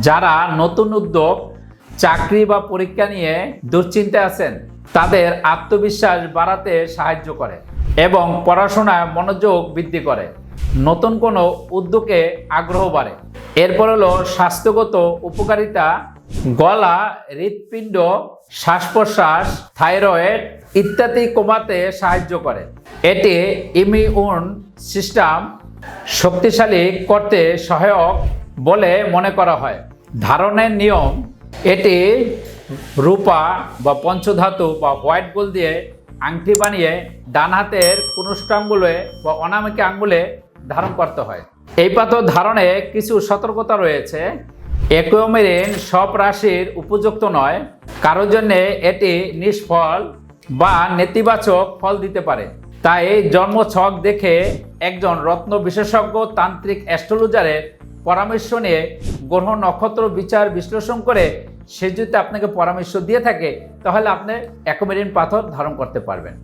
যারা নতুন উদ্যোগ, চাকরি বা পরীক্ষা নিয়ে দুশ্চিন্তায় আছেন, তাদের আত্মবিশ্বাস বাড়াতে সাহায্য করে এবং পড়াশোনায় মনোযোগ বৃদ্ধি করে। নতুন কোনো উদ্যোগে আগ্রহ বাড়ে। এরপর হলো স্বাস্থ্যগত উপকারিতা, গলা, হৃৎপিণ্ড শ্বাস প্রশ্বাস থাইরয়েড ইত্যাদি কমাতে সাহায্য করে। এটি ইমিউন সিস্টেম শক্তিশালী করতে সহায়ক বলে মনে করা হয়। ধারণের নিয়ম, এটি রূপা বা পঞ্চধাতু বা হোয়াইট গোল্ড দিয়ে আংটি বানিয়ে ডান হাতের কুনুষ্টাঙ্গুলে বা অনামিকা আঙ্গুলে ধারণ করতে হয়। এই পাথর ধারণে কিছু সতর্কতা রয়েছে। একুমেরিন সব রাশির উপযুক্ত নয়। কারোর জন্যে এটি নিষ্ফল বা নেতিবাচক ফল দিতে পারে। তাই জন্মছক দেখে একজন রত্ন বিশেষজ্ঞ তান্ত্রিক অ্যাস্ট্রোলজারের পরামর্শ নিয়ে গ্রহ নক্ষত্র বিচার বিশ্লেষণ করে সে যদি আপনাকে পরামর্শ দিয়ে থাকে, তাহলে আপনি অ্যাকোমেরিন পাথর ধারণ করতে পারবেন।